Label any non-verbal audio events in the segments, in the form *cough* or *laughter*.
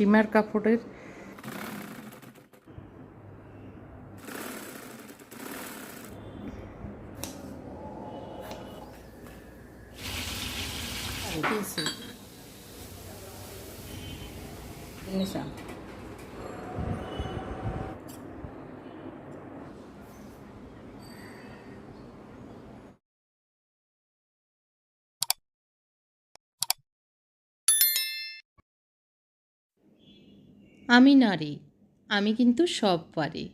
সীমার কাপড়ের আমি নারী, আমি কিন্তু সব পারি।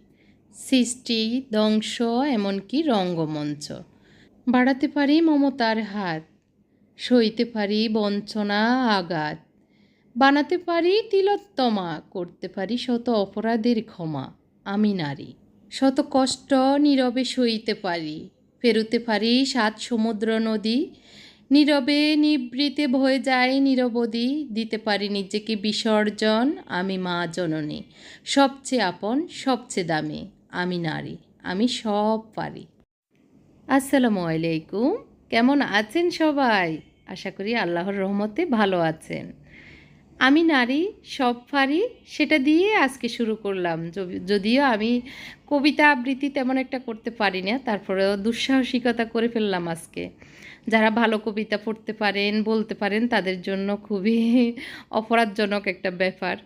সৃষ্টি, ধ্বংস, এমনকি রঙ্গমঞ্চ। বাড়াতে পারি মমতার হাত, সইতে পারি বঞ্চনা, আঘাত। বানাতে পারি তিলোত্তমা, করতে পারি শত অপরাধের ক্ষমা। আমি নারী, শত কষ্ট নীরবে সইতে পারি। পেরুতে পারি সাত সমুদ্র নদী নীরবে নিবৃতে ভয়ে যায় নিরবধি দিতে পারি নিজেকে বিসর্জন আমি মা জননী। সবচেয়ে আপন, সবচেয়ে দামি, আমি নারী, আমি সব পারি। আসসালামু আলাইকুম, কেমন আছেন সবাই? আশা করি আল্লাহর রহমতে ভালো আছেন। আমি নারী, সব পারি, সেটা দিয়ে আজকে শুরু করলাম। যদিও আমি কবিতা আবৃত্তি তেমন একটা করতে পারি না, তারপরেও দুঃসাহসিকতা করে ফেললাম আজকে। যারা ভালো কবিতা পড়তে পারেন, বলতে পারেন, তাদের জন্য খুবই *laughs* অপরাধজনক একটা ব্যাপার।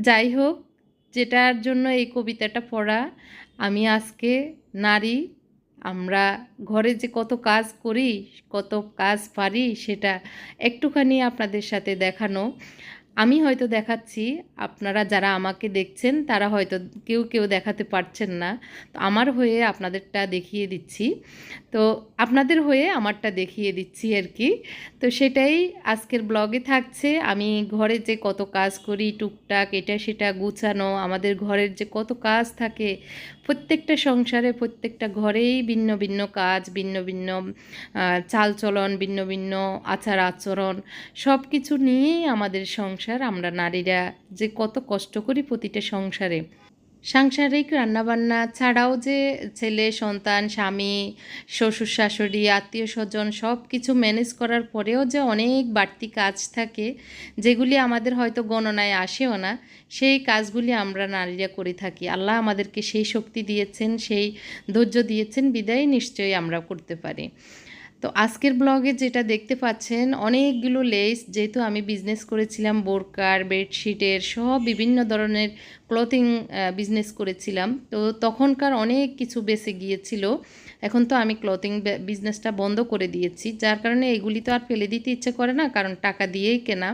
যাই হোক, যেটার জন্য এই কবিতাটা পড়া, আমি আজকে নারী, আমরা ঘরে যে কত কাজ করি, কত কাজ পারি, সেটা একটুখানি আপনাদের সাথে দেখানো। আমি হয়তো দেখাচ্ছি, আপনারা যারা আমাকে দেখছেন, তারা হয়তো কেউ কেউ দেখাতে পারছেন না। তো আমার হয়ে আপনাদেরটা দেখিয়ে দিচ্ছি। তো আপনাদের হয়ে আমারটা দেখিয়ে দিচ্ছি আর কি। তো সেটাই আজকের ব্লগে থাকছে। আমি ঘরে যে কত কাজ করি, টুকটাক এটা সেটা গুছানো, আমাদের ঘরের যে কত কাজ থাকে, প্রত্যেকটা সংসারে প্রত্যেকটা ঘরেই ভিন্ন ভিন্ন কাজ, ভিন্ন ভিন্ন চালচলন, ভিন্ন ভিন্ন আচার আচরণ সব কিছু নিয়েই আমাদের সংসার, আমরা নারীরা যে কত কষ্ট করি প্রতিটা সংসারে। সাংসারিক রান্নাবান্না ছাড়াও যে ছেলে, সন্তান, স্বামী, শ্বশুর, শাশুড়ি, আত্মীয় স্বজন সব কিছু ম্যানেজ করার পরেও যে অনেক বাড়তি কাজ থাকে, যেগুলি আমাদের হয়তো গণনায় আসেও না, সেই কাজগুলি আমরা নারীরা করে থাকি। আল্লাহ আমাদেরকে সেই শক্তি দিয়েছেন, সেই ধৈর্য দিয়েছেন, বিদায় নিশ্চয়ই আমরা করতে পারি। তো আজকের ব্লগে যেটা দেখতে পাচ্ছেন, অনেকগুলো লেস যেহেতু আমি বিজনেস করেছিলাম, বোরকার বেডশিটের সব বিভিন্ন ধরনের ক্লথিং বিজনেস করেছিলাম। তো তখনকার অনেক কিছু বেঁচে গিয়েছিল। এখন তো আমি ক্লথিং বিজনেসটা বন্ধ করে দিয়েছি। যার কারণে এগুলি তো আর ফেলে দিতে ইচ্ছে করে না, কারণ টাকা দিয়েই কেনা।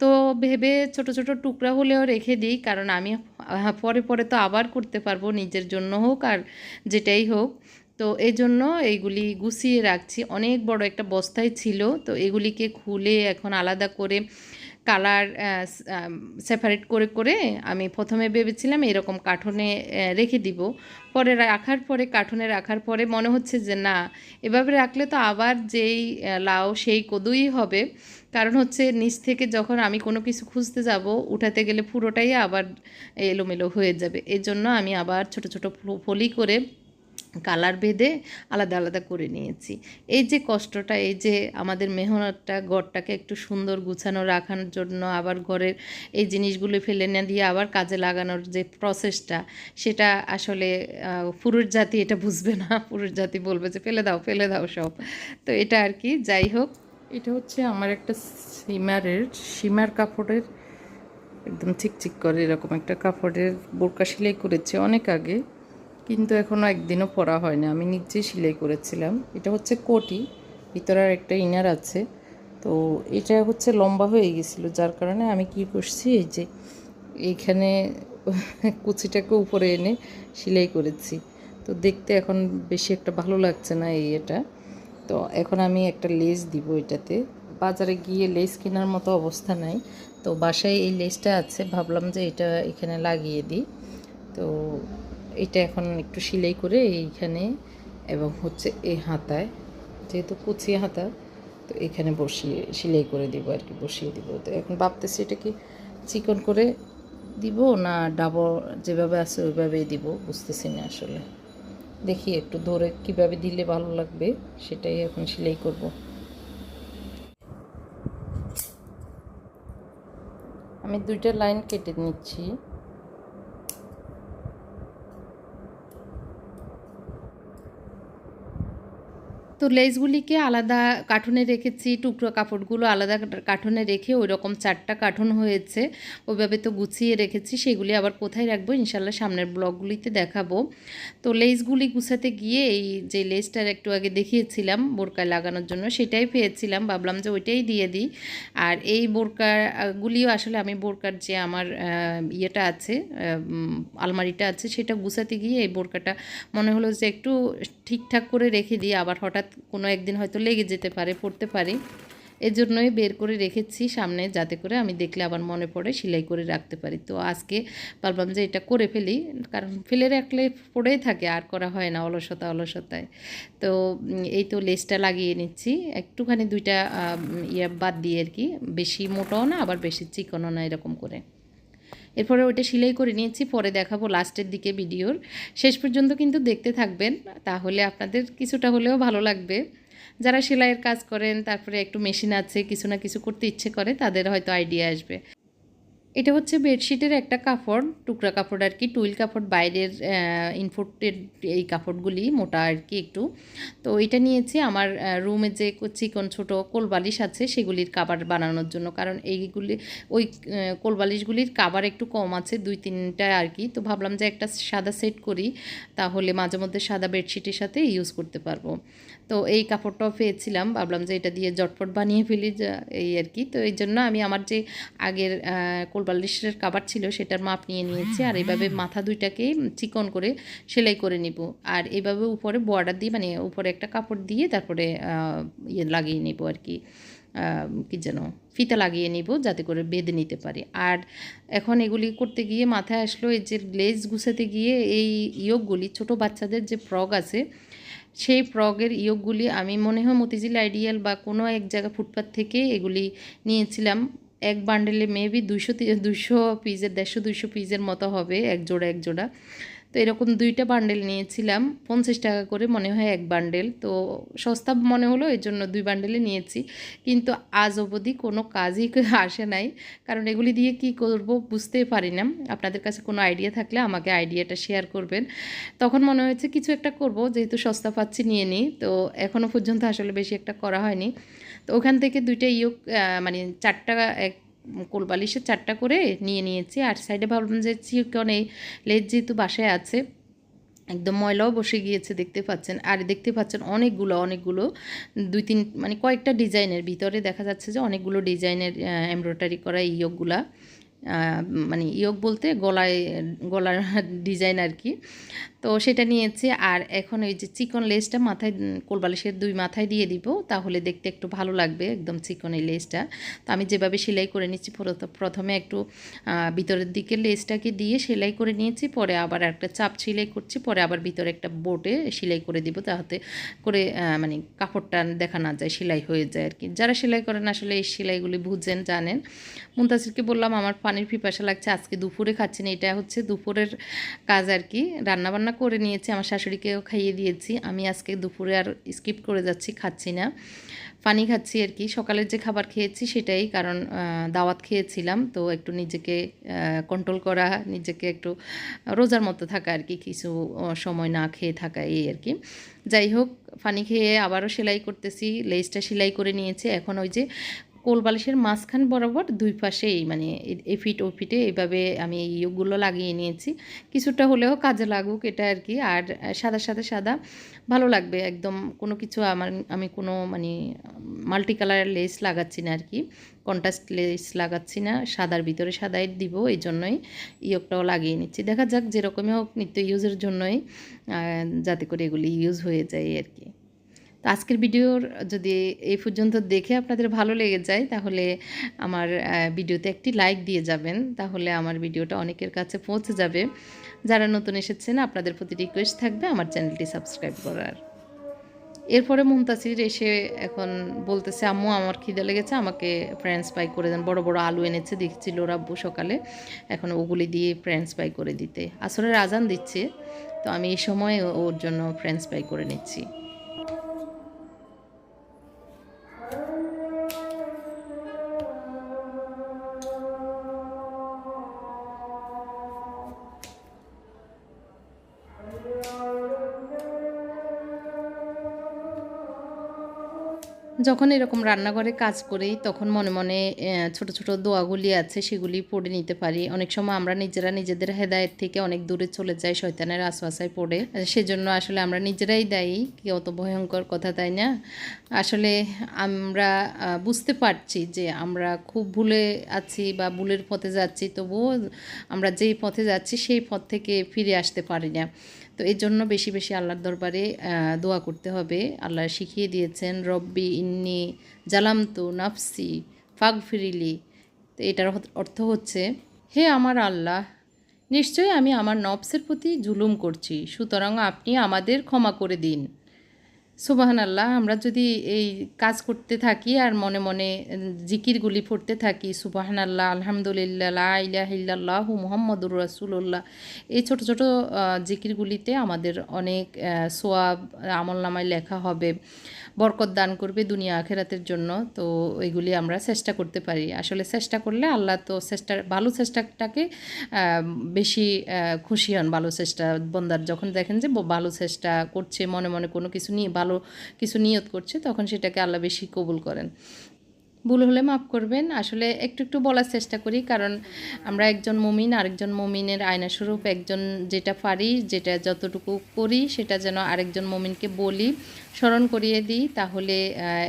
তো ভেবে ছোট ছোট টুকরা হলেও রেখে দিই, কারণ আমি পরে পরে তো আবার করতে পারব, নিজের জন্য হোক আর যেটাই হোক। তো এই জন্য এইগুলি গুছিয়ে রাখছি। অনেক বড় একটা বস্তায় ছিল, তো এগুলিকে খুলে এখন আলাদা করে কালার সেপারেট করে করে আমি প্রথমে ভেবেছিলাম এরকম কার্টনে রেখে দিব। পরে রাখার পরে, কার্টনে রাখার পরে মনে হচ্ছে যে না, এভাবে রাখলে তো আবার যেই লাউ সেই কদুই হবে। কারণ হচ্ছে নিচ থেকে যখন আমি কোনো কিছু খুঁজতে যাব, উঠাতে গেলে পুরোটাই আবার এলোমেলো হয়ে যাবে। এই জন্য আমি আবার ছোট ছোট ফলি করে কালার বেঁধে আলাদা আলাদা করে নিয়েছি। এই যে কষ্টটা, এই যে আমাদের মেহনতটা, ঘরটাকে একটু সুন্দর গুছানো, রাখার জন্য আবার ঘরের এই জিনিসগুলো ফেলে না দিয়ে আবার কাজে লাগানোর যে প্রসেসটা সেটা আসলে পুরুষ জাতি এটা বুঝবে না। *laughs* পুরুষ জাতি বলবে যে, ফেলে দাও ফেলে দাও সব। তো এটা আর কি, যাই হোক। এটা হচ্ছে আমার একটা সিমারের, সীমার কাপড়ের, একদম চিকচিক করে এরকম একটা কাপড়ের বোরকা সেলাই করেছে অনেক আগে। কিন্তু এখনও একদিনও পরা হয়নি। আমি নিজে সেলাই করেছিলাম। এটা হচ্ছে কোটি, ভিতরে আর একটা ইনার আছে। তো এটা হচ্ছে লম্বা হয়ে গেছিল, যার কারণে আমি কি করছি, এই যে এইখানে কুচিটাকে উপরে এনে সেলাই করেছি। তো দেখতে এখন বেশি একটা ভালো লাগছে না এই এটা। তো এখন আমি একটা লেস দিব এটাতে। বাজারে গিয়ে লেস কেনার মতো অবস্থা নাই। তো বাসায় এই লেসটা আছে, ভাবলাম যে এটা এখানে লাগিয়ে দিই। তো এটা এখন একটু সেলাই করে এইখানে এবং হচ্ছে এই হাতায়, যেহেতু কুচি হাতা, তো এখানে বসিয়ে, সেলাই করে দিব আর কি, বসিয়ে দিব। তো এখন ভাবতেছি এটা কি চিকন করে দিব না ডাবল যেভাবে আছে ওইভাবেই দিব, বুঝতেছি না আসলে। দেখি একটু ধরে কীভাবে দিলে ভালো লাগবে, সেটাই এখন সেলাই করব। আমি দুইটা লাইন কেটে নিচ্ছি। তো লেসগুলিকে আলাদা কার্টুনে রেখেছি, টুকরো কাপড়গুলো আলাদা কার্টুনে রেখে ওই রকম চারটা কার্টুন হয়েছে, ওইভাবে তো গুছিয়ে রেখেছি, সেগুলি আবার কোথায় রাখব ইনশাল্লাহ সামনের ব্লগগুলিতে দেখাবো। তো লেসগুলি গুছাতে গিয়ে এই যে লেসটার একটু আগে দেখিয়েছিলাম বোরকায় লাগানোর জন্য, সেটাই পেয়েছিলাম, ভাবলাম যে ওইটাই দিয়ে দিই। আর এই বোরকাগুলিও আসলে আমি বোরকার যে আমার ইয়েটা আছে আলমারিটা আছে, সেটা গুছাতে গিয়ে এই বোরকাটা মনে হলো যে একটু ঠিকঠাক করে রেখে দিই, আবার হঠাৎ কোনো একদিন হয়তো লেগে যেতে পারে, পড়তে পারে। এজন্যই বের করে রেখেছি সামনে, যাতে করে আমি দেখলে আবার মনে পড়ে, সেলাই করে রাখতে পারি। তো আজকে ভাবলাম যে এটা করে ফেলি, কারণ ফেলে রাখলে পড়েই থাকে, আর করা হয় না অলসতা অলসতায়। তো এই তো লেসটা লাগিয়ে নিচ্ছি। একটুখানি দুইটা ইয়ে বাদ দিয়ে আর কি, বেশি মোটাও না, আবার বেশি চিকনও না, এরকম করে। এরপরে ওইটা সেলাই করে নিয়েছি, পরে দেখাবো লাস্টের দিকে ভিডিওর। শেষ পর্যন্ত কিন্তু দেখতে থাকবেন, তাহলে আপনাদের কিছুটা হলেও ভালো লাগবে। যারা সেলাইয়ের কাজ করেন, তারপরে একটু মেশিন আছে, কিছু না কিছু করতে ইচ্ছে করে, তাদের হয়তো আইডিয়া আসবে। এটা হচ্ছে বেডশিটের একটা কাপড় টুকরা কাপড় আর কি টুইল কাপড় বাইরের ইনফোর্টেড এই কাপড়গুলি মোটা আর কি একটু। তো এটা নিয়েছি আমার রুমে যে চিকন ছোট কোলবালিশ আছে সেগুলির কাবার বানানোর জন্য। কারণ এইগুলি ওই কোলবালিশগুলির কাবার একটু কম আছে দুই তিনটা আর কি। তো ভাবলাম যে একটা সাদা সেট করি তাহলে মাঝে মধ্যে সাদা বেডশিটের সাথে ইউজ করতে পারব। তো এই কাপড়টাও পেয়েছিলাম ভাবলাম যে এটা দিয়ে জটপট বানিয়ে ফেলি এই আর কি। তো এই জন্য আমি আমার যে আগের আহ, কোলবালিশের কাবার ছিল সেটার মাপ নিয়ে নিয়েছি। আর এভাবে মাথা দুইটাকে চিকন করে সেলাই করে নিব। আর এভাবে উপরে বর্ডার দিয়ে মানে উপরে একটা কাপড় দিয়ে তারপরে ইয়ে লাগিয়ে নিব আর কি। কি যেন ফিতা লাগিয়ে নিব যাতে করে বেঁধে নিতে পারি। আর এখন এগুলি করতে গিয়ে মাথায় আসলো এই যে লেজ গুছাতে গিয়ে এই ইয়োগগুলি ছোট বাচ্চাদের যে ফ্রগ আছে সেই ফ্রগের ইয়োগগুলি আমি মনে হয় মতিঝিল আইডিয়াল বা কোনো এক জায়গা ফুটপাথ থেকে এগুলি নিয়েছিলাম। এক বান্ডেলে মেবি দুশো দুশো পিসের দেড়শো দুশো পিসের মতো হবে এক জোড়া এক জোড়া। তো এরকম দুইটা বান্ডেল নিয়েছিলাম, পঞ্চাশ টাকা করে মনে হয় এক বান্ডেল তো সস্তা মনে হলো এই জন্য দুই বান্ডেলে নিয়েছি। কিন্তু আজ অবধি কোনো কাজই *laughs* আসে নাই। কারণ এগুলি দিয়ে কি করব বুঝতে পারি না। আপনাদের কাছে কোনো আইডিয়া থাকলে আমাকে আইডিয়াটা শেয়ার করবেন। তখন মনে হয়েছে কিছু একটা করব, যেহেতু সস্তা পাচ্ছি, নিয়ে নিই। তো এখনও পর্যন্ত আসলে বেশি একটা করা হয়নি। তো ওখান থেকে দুইটা ইয়োগ মানে চারটা এক কোলবালিশের চারটা করে নিয়ে নিয়েছি। আর সাইডে ভাবলাম যে চিকন এই লেজ যেহেতু বাসায় আছে একদম ময়লাও বসে গিয়েছে দেখতে পাচ্ছেন। আর দেখতে পাচ্ছেন অনেকগুলো অনেকগুলো দুই তিন মানে কয়েকটা ডিজাইনের ভিতরে দেখা যাচ্ছে যে অনেকগুলো ডিজাইনের এমব্রয়ডারি করা ইয়োগগুলা আহ, মানে ইয়োগ বলতে গলায় গলার ডিজাইন আর কি। তো সেটা নিয়েছি। আর এখন ওই যে চিকন লেসটা মাথায় কোলবালিশের দুই মাথায় দিয়ে দিব, তাহলে দেখতে একটু ভালো লাগবে একদম চিকন এই লেসটা তো আমি যেভাবে সেলাই করে নিচ্ছি, প্রথ- প্রথমে একটু ভিতরের দিকে লেসটাকে দিয়ে সেলাই করে নিয়েছি, পরে আবার একটা চাপ সেলাই করছি, পরে আবার ভিতরে একটা বোটে সেলাই করে দিব তাহাতে করে মানে কাপড়টা দেখা না যায়, সেলাই হয়ে যায় আর কি যারা সেলাই করেন আসলে এই সেলাইগুলি বুঝেন, জানেন। মুন্তাসিরকে বললাম, আমার পানির পিপাসা লাগছে, আজকে দুপুরে খাচ্ছি না এটা হচ্ছে দুপুরের কাজ আর কি রান্নাবান্না করে নিয়েছি, আমার শাশুড়িকেও খাইয়ে দিয়েছি। আমি আজকে দুপুরে আর স্কিপ করে যাচ্ছি, খাচ্ছি না। পানি খাচ্ছি আর কি। সকালের যে খাবার খেয়েছি সেটাই, কারণ দাওয়াত খেয়েছিলাম। তো একটু নিজেকে কন্ট্রোল করা, নিজেকে একটু রোজার মতো থাকা আর কি, কিছু সময় না খেয়ে থাকা, এই আর কি। যাই হোক পানি খেয়ে আবারও সেলাই করতেছি। লেজটা সেলাই করে নিয়েছে। এখন ওই যে কোল বালিশের মাঝখান বরাবর দুই পাশেই মানে এ- ফিট, ও ফিটে এইভাবে আমি এই ইয়োগগুলো লাগিয়ে নিয়েছি। কিছুটা হলেও কাজে লাগুক এটা আর কি। আর সাদা সাদা সাদা ভালো লাগবে একদম। কোনো কিছু আমার, আমি কোনো মানে মাল্টি কালারের লেস লাগাচ্ছি না আর কি। কন্ট্রাস্ট লেস লাগাচ্ছি না। সাদার ভিতরে সাদাই দিব, এই জন্যই ইয়োগটাও লাগিয়ে নিচ্ছি। দেখা যাক যেরকমই হোক নিত্য ইউজের জন্যই যাতে করে এগুলি ইউজ হয়ে যায় আর কি। তো আজকের ভিডিওর যদি এই পর্যন্ত দেখে আপনাদের ভালো লেগে যায়, তাহলে আমার ভিডিওতে একটি লাইক দিয়ে যাবেন। তাহলে আমার ভিডিওটা অনেকের কাছে পৌঁছে যাবে। যারা নতুন এসেছেন, আপনাদের প্রতি রিকোয়েস্ট থাকবে আমার চ্যানেলটি সাবস্ক্রাইব করার। এরপরে মুমতাসির এসে এখন বলতেছে, আম্মু, আমার খিদে লেগেছে, আমাকে ফ্রেঞ্চ ফ্রাই করে দেন। বড় বড় আলু এনেছে, দেখছিল ওর আব্বু সকালে। এখন ওগুলি দিয়ে ফ্রেঞ্চ ফ্রাই করে দিতে। আসরের আজান দিচ্ছে, তো আমি এই সময় ওর জন্য ফ্রেঞ্চ ফ্রাই করে নিচ্ছি। যখন এরকম রান্নাঘরে কাজ করি, তখন মনে মনে ছোট ছোট দোয়াগুলি আছে, সেগুলি পড়ে নিতে পারি। অনেক সময় আমরা নিজেরা নিজেদের হেদায়েত থেকে অনেক দূরে চলে যাই, শয়তানের আশপাশায় পড়ে। সেজন্য আসলে আমরা নিজেরাই দায়ী, কি অত ভয়ঙ্কর কথা তাই না? আসলে আমরা বুঝতে পারছি যে আমরা খুব ভুলে আছি বা ভুলের পথে যাচ্ছি, তবুও আমরা যেই পথে যাচ্ছি, সেই পথ থেকে ফিরে আসতে পারি না। তো এর জন্য বেশি বেশি আল্লাহর দরবারে দোয়া করতে হবে। আল্লাহ শিখিয়ে দিয়েছেন, রব্বি ইন্নি জালামতু নাফসি ফাগ ফিরিলি তো এটার অর্থ হচ্ছে, হে আমার আল্লাহ, নিশ্চয়ই আমি আমার নফসের প্রতি জুলুম করছি, সুতরাং আপনি আমাদের ক্ষমা করে দিন। সুবাহান আল্লাহ আমরা যদি এই কাজ করতে থাকি আর মনে মনে জিকিরগুলি পড়তে থাকি সুবাহান আল্লাহ আলহামদুলিল্লাহ, লা ইলাহা ইল্লাল্লাহু মুহাম্মাদুর এই ছোট ছোট জিকিরগুলিতে আমাদের অনেক সোয়াব আমল নামায় লেখা হবে। বরকত দান করবে দুনিয়া আখেরাতের জন্য। তো এগুলি আমরা চেষ্টা করতে পারি। আসলে চেষ্টা করলে আল্লাহ তো চেষ্টা ভালো চেষ্টাটাকে বেশি খুশি হন ভালো চেষ্টা। বন্দার যখন দেখেন যে ভালো চেষ্টা করছে, মনে মনে কোনো কিছু নিয়ে, ভালো কিছু নিয়ত করছে, তখন সেটাকে আল্লাহ বেশি কবুল করেন। ভুল হলে মাফ করবেন। আসলে একটু একটু বলার চেষ্টা করি, কারণ আমরা একজন মমিন, আরেকজন মমিনের আয়নাস্বরূপ, একজন যেটা পারি, যেটা যতটুকু করি, সেটা যেন আরেকজন মমিনকে বলি, স্মরণ করিয়ে দিই, তাহলে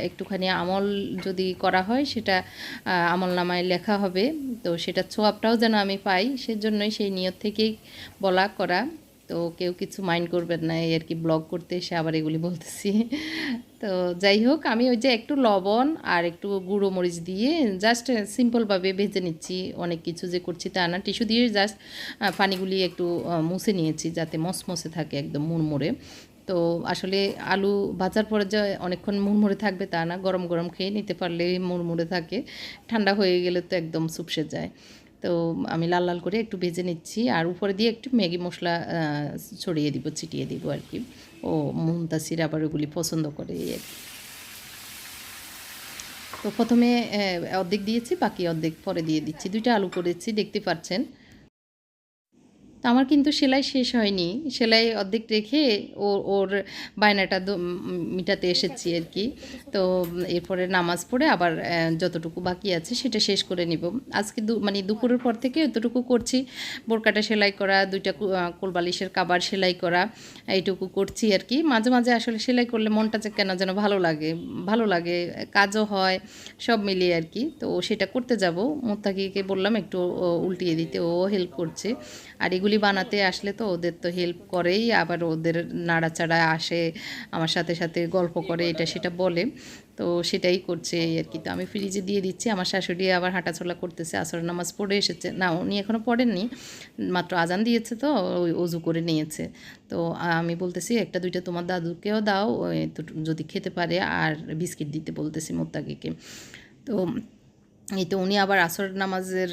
একটুখানি আমল যদি করা হয়, সেটা আমল নামায় লেখা হবে। তো সেটা ছোয়াবটাও যেন আমি পাই, সেজন্যই সেই নিয়ত থেকেই বলা করা। তো কেউ কিছু মাইন্ড করবেন না, এই আর কি ব্লগ করতে এসে আবার এগুলি বলতেছি। তো যাই হোক, আমি ওই যে একটু লবণ আর একটু গুঁড়ো মরিচ দিয়ে জাস্ট সিম্পলভাবে ভেজে নিচ্ছি। অনেক কিছু যে করছি তা না টিস্যু দিয়ে জাস্ট পানিগুলি একটু মুছে নিয়েছি যাতে মসমসে থাকে একদম মুড়মুড়ে। তো আসলে আলু ভাজার পরে যে অনেকক্ষণ মুড়মুড়ে থাকবে তা না, গরম গরম খেয়ে নিতে পারলে মুড়মুড়ে থাকে। ঠান্ডা হয়ে গেলে তো একদম সুপসে যায়। তো আমি লাল লাল করে একটু ভেজে নিচ্ছি আর উপরে দিয়ে একটু ম্যাগি মশলা ছড়িয়ে দিব, ছিটিয়ে দিব আর কি। ও মুমতাসির আবার ওগুলি পছন্দ করে। তো প্রথমে অর্ধেক দিয়েছি, বাকি অর্ধেক পরে দিয়ে দিচ্ছি। দুইটা আলু করেছি, দেখতে পাচ্ছেন তো আমার কিন্তু সেলাই শেষ হয়নি। সেলাই অর্ধেক রেখে ও, ওর বায়নাটা মিটাতে এসেছি আর কি। তো এরপরে নামাজ পড়ে আবার যতটুকু বাকি আছে সেটা শেষ করে নিব। আজকে দু মানে দুপুরের পর থেকে এতটুকু করছি। বোরকাটা সেলাই করা, দুইটা কোলবালিশের কাবার সেলাই করা, এইটুকু করছি আর কি। মাঝে মাঝে আসলে সেলাই করলে মনটা যে কেন যেন ভালো লাগে ভালো লাগে, কাজও হয়, সব মিলিয়ে আর কি। তো সেটা করতে যাব। মোত্তাকিকে বললাম একটু উল্টিয়ে দিতে ও হেল্প করছে। আর এগুলি বানাতে আসলে তো ওদের তো হেল্প করেই, আবার ওদের নাড়াচাড়া আসে, আমার সাথে সাথে গল্প করে, এটা সেটা বলে। তো সেটাই করছে আর কি। তো আমি ফ্রিজে দিয়ে দিচ্ছি, আমার শাশুড়ি আবার হাঁটাচলা করতেছে আসর নামাজ পড়ে এসেছে। না, উনি এখনও পড়েননি, মাত্র আজান দিয়েছে তো, ওই অজু করে নিয়েছে। তো আমি বলতেছি, একটা দুইটা তোমার দাদুকেও দাও যদি খেতে পারে, আর বিস্কিট দিতে বলতেছি মোত্তাকিকে। তো এই তো উনি আবার আসর নামাজের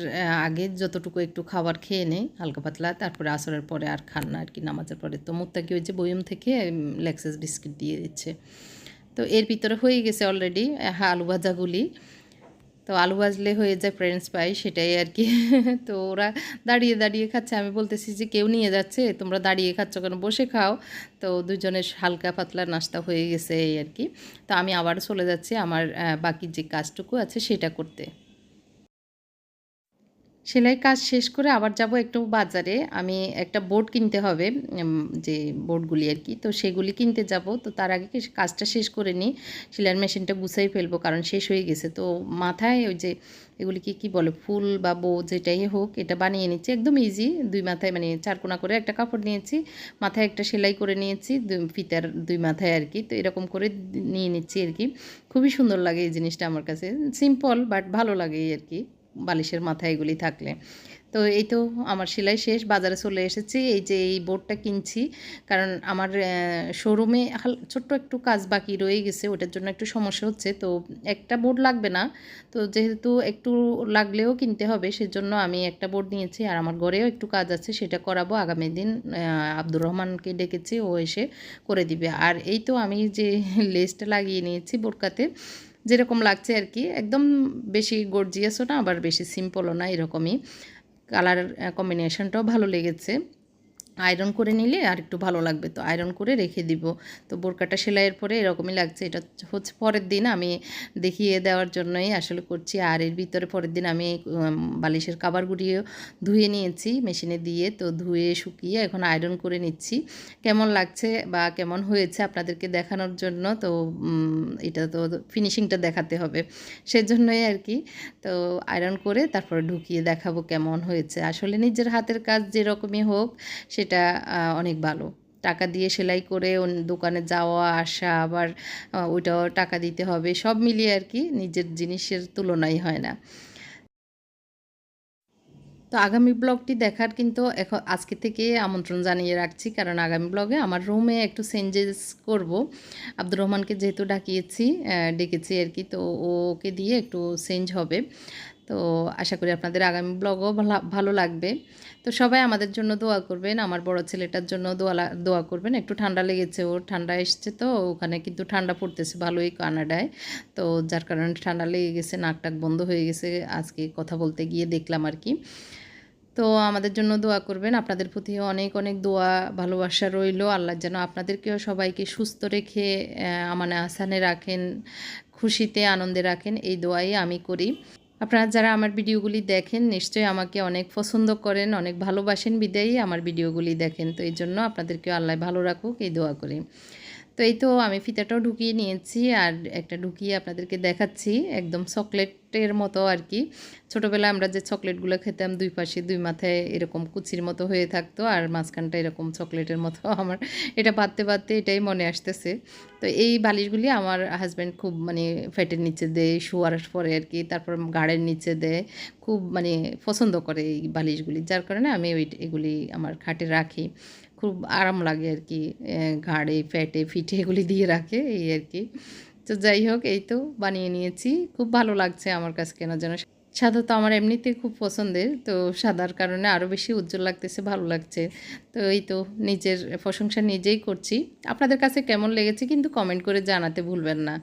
আগে যতটুকু একটু খাবার খেয়ে নেয় হালকা পাতলা, তারপরে আসরের পরে আর খান না আর কি নামাজের পরে। তো মুত্তাকি যে বয়ম থেকে লেক্সাস বিস্কিট দিয়ে দিচ্ছে। তো এর ভিতরে হয়ে গেছে অলরেডি আলু ভাজাগুলি। তো আলু ভাজলে হয়ে যায় ফ্রেন্ডস পাই, সেটাই আর কি *laughs* তো ওরা দাঁড়িয়ে দাঁড়িয়ে খাচ্ছে। আমি বলতেছি যে, কেউ নিয়ে যাচ্ছে? তোমরা দাঁড়িয়ে খাচ্ছ কেন? বসে খাও। তো দুজনের হালকা পাতলা নাস্তা হয়ে গেছে এই আর কি তো আমি আবার চলে যাচ্ছি আমার বাকি যে কাজটুকু আছে সেটা করতে। সেলাই কাজ শেষ করে আবার যাব একটু বাজারে। আমি একটা বোর্ড কিনতে হবে যে বোর্ডগুলি আর কি। তো সেগুলি কিনতে যাব। তো তার আগে কাজটা শেষ করে নিই। সেলাইয়ের মেশিনটা গুছাই ফেলব, কারণ শেষ হয়ে গেছে। তো মাথায় ওই যে এগুলিকে কি বলে, ফুল বা বো যেটাই হোক, এটা বানিয়ে নিচ্ছি। একদম ইজি দুই মাথায় মানে চারকোনা করে একটা কাপড় নিয়েছি। মাথায় একটা সেলাই করে নিয়েছি ফিতার দুই মাথায় আর কি। তো এরকম করে নিয়ে নিচ্ছি আর কি। খুবই সুন্দর লাগে এই জিনিসটা আমার কাছে। সিম্পল বাট ভালো লাগে আর কি। বালিশের মাথায় এগুলি থাকলে। তো এই তো আমার সেলাই শেষ, বাজারে চলে এসেছি। এই যে এই বোর্ডটা কিনছি, কারণ আমার শোরুমে হাল, ছোট্ট একটু কাজ বাকি রয়ে গেছে, ওটার জন্য একটু সমস্যা হচ্ছে। তো একটা বোর্ড লাগবে না, তো যেহেতু একটু লাগলেও কিনতে হবে, সেজন্য আমি একটা বোর্ড নিয়েছি। আর আমার ঘরেও একটু কাজ আছে, সেটা করাবো। আগামী দিন আব্দুর রহমানকে ডেকেছি, ও এসে করে দিবে। আর এই তো আমি যে *laughs* লেসটা লাগিয়ে নিয়েছি বোরকাতে যেরকম লাগছে আর কি, একদম বেশি গর্জিয়াসও না, আবার বেশি সিম্পলও না, এরকমই। কালার কম্বিনেশনটাও ভালো লেগেছে। আয়রন করে নিলে আর একটু ভালো লাগবে। তো আয়রন করে রেখে দিব। তো বোরকাটা সেলাইয়ের পরে এরকমই লাগছে। এটা হচ্ছে পরের দিন আমি দেখিয়ে দেওয়ার জন্যই আসলে করছি। আর এর ভিতরে পরের দিন আমি বালিশের কাবারগুলিও ধুয়ে নিয়েছি মেশিনে দিয়ে। তো ধুয়ে শুকিয়ে এখন আয়রন করে নিচ্ছি। কেমন লাগছে বা কেমন হয়েছে আপনাদেরকে দেখানোর জন্য? তো এটা তো ফিনিশিংটা দেখাতে হবে। সেজন্যই আর কি। তো আয়রন করে তারপরে ঢুকিয়ে দেখাবো কেমন হয়েছে। আসলে নিজের হাতের কাজ যেরকমই হোক সেটা অনেক ভালো। টাকা দিয়ে সেলাই করে দোকানে যাওয়া, আসা, আবার ওইটাও টাকা দিতে হবে, সব মিলিয়ে আর কি নিজের জিনিসের তুলনাই হয় না। তো আগামী ব্লগটি দেখার কিন্তু এখন আজকে থেকে আমন্ত্রণ জানিয়ে রাখছি, কারণ আগামী ব্লগে আমার রুমে একটু চেঞ্জেস করব। আব্দুর রহমানকে যেহেতু ডাকিয়েছি ডেকেছি আর কি, তো ওকে দিয়ে একটু চেঞ্জ হবে। তো আশা করি আপনাদের আগামী ব্লগও ভালো- লাগবে। তো সবাই আমাদের জন্য দোয়া করবেন, আমার বড় ছেলেটার জন্য দোয়া দোয়া করবেন। একটু ঠান্ডা লেগেছে ওর, ঠান্ডা এসছে তো, ওখানে কিন্তু ঠান্ডা পড়তেছে ভালোই কানাডায়। তো যার কারণে ঠান্ডা লেগে গেছে, নাক টাক বন্ধ হয়ে গেছে, আজকে কথা বলতে গিয়ে দেখলাম আর কি। তো আমাদের জন্য দোয়া করবেন, আপনাদের প্রতি অনেক অনেক দোয়া, ভালোবাসা রইল। আল্লাহ যেন আপনাদেরকেও সবাইকে সুস্থ রেখে আমানে আসানে রাখেন, খুশিতে আনন্দে রাখেন, এই দোয়াই আমি করি। আপনারা যারা আমার ভিডিওগুলি দেখেন, নিশ্চয়ই আমাকে অনেক পছন্দ করেন, অনেক ভালোবাসেন, বিদায়ী আমার ভিডিওগুলি দেখেন। তো এই জন্য আপনাদেরকেও আল্লাহ ভালো রাখুক, এই দোয়া করি। তো এই তো আমি ফিতাটাও ঢুকিয়ে নিয়েছি, আর একটা ঢুকিয়ে আপনাদেরকে দেখাচ্ছি, একদম চকলেটের মতো আর কি। ছোটোবেলায় আমরা যে চকলেটগুলো খেতাম দুই পাশে, দুই মাথায় এরকম কুচির মতো হয়ে থাকতো আর মাঝখানটা এরকম চকলেটের মতো *laughs* আমার। এটা বাঁধতে বাঁধতে এটাই মনে আসতেছে। তো এই বালিশগুলি আমার হাজব্যান্ড খুব মানে ফ্যাটের নিচে দেয়, শোয়ার পরে আর কি, তারপর গাড়ের নিচে দেয়। খুব মানে পছন্দ করে এই বালিশগুলি। যার কারণে আমি ওই এগুলি আমার খাটে রাখি। খুব আরাম লাগে আর কি ঘাড়ে ফ্যাটে, ফিটে এগুলি দিয়ে রাখে, এই আর কি। তো যাই হোক এই তো বানিয়ে নিয়েছি। খুব ভালো লাগছে আমার কাছে কেন যেন সাদা তো আমার এমনিতে খুব পছন্দের, তো সাদার কারণে আরও বেশি উজ্জ্বল লাগতেছে, ভালো লাগছে। তো এই তো নিজের প্রশংসা নিজেই করছি। আপনাদের কাছে কেমন লেগেছে কিন্তু কমেন্ট করে জানাতে ভুলবেন না।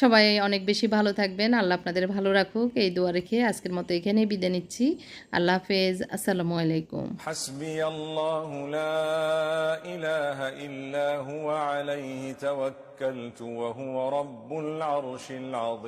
সবাই অনেক বেশি ভালো থাকবেন, আল্লাহ আপনাদের ভালো রাখুক। এই দোয়া রেখে আজকের মতো এখানে বিদায় নিচ্ছি। আল্লাহ হাফেজ, আসসালামু আলাইকুম। হাসবি